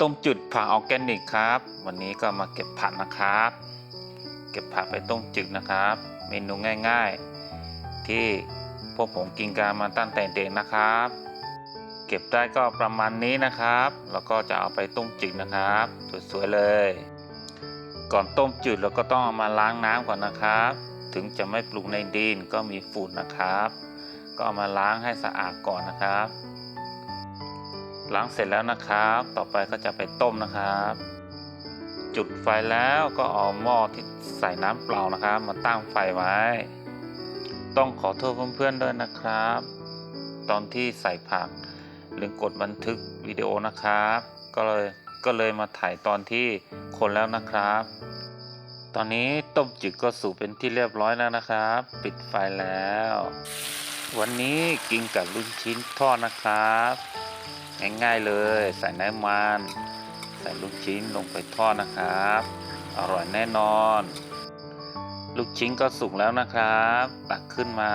ต้มจืดผักออร์แกนิกครับ วันนี้ก็มาเก็บผักนะครับ เก็บผักไปต้มจืดนะครับ เมนูง่ายๆ ที่พวกผมกินกันมาตั้งแต่เด็กนะครับ เก็บได้ก็ประมาณนี้นะครับ แล้วก็จะเอาไปต้มจืดนะครับสวยๆเลย ก่อนต้มจืดเราก็ต้องเอามาล้างน้ำก่อนนะครับ ถึงจะไม่ปลูกในดินก็มีฝุ่นนะครับ ก็เอามาล้างให้สะอาดก่อนนะครับ ล้างเสร็จแล้วนะครับ ต่อไปก็จะไปต้มนะครับ จุดไฟแล้วก็เอาหม้อที่ใส่น้ำเปล่านะครับ มาตั้งไฟไว้ ต้องขอโทษเพื่อนๆด้วยนะครับ ตอนที่ใส่ผักลืมกดบันทึกวิดีโอนะครับ ก็เลยก็เลยมาถ่ายตอนที่คนแล้วนะครับ ตอนนี้ต้มจืดก็สุกเป็นที่เรียบร้อยแล้วนะครับ ปิดไฟแล้ว วันนี้กินกับลูกชิ้นทอดนะครับ ง่ายๆเลย ใส่น้ำมัน ใส่ลูกชิ้นลงไปทอดนะครับ อร่อยแน่นอน ลูกชิ้นก็สุกแล้วนะครับ ตักขึ้นมา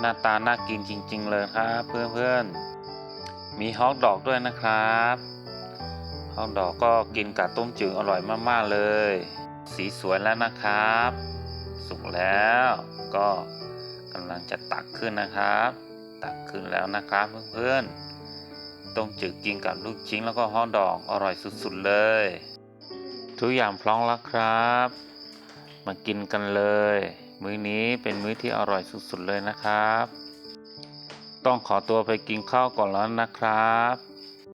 หน้าตาน่ากินจริง ๆ เลยครับเพื่อนๆ มีฮอกดอกด้วยนะครับฮอกดอกก็กินกับต้มจืดอร่อยมากๆเลย สีสวยแล้วนะครับ สุกแล้วก็กำลังจะตักขึ้นนะครับ ตักขึ้นแล้วนะครับเพื่อนๆ ต้มจืดกินกับลูกชิ้นแล้วก็ฮอทดอกอร่อยสุดๆเลย ทุกอย่างพร้อมแล้วครับ มากินกันเลย มื้อนี้เป็นมื้อที่อร่อยสุดๆเลยนะครับ ต้องขอตัวไปกินข้าวก่อนแล้วนะครับ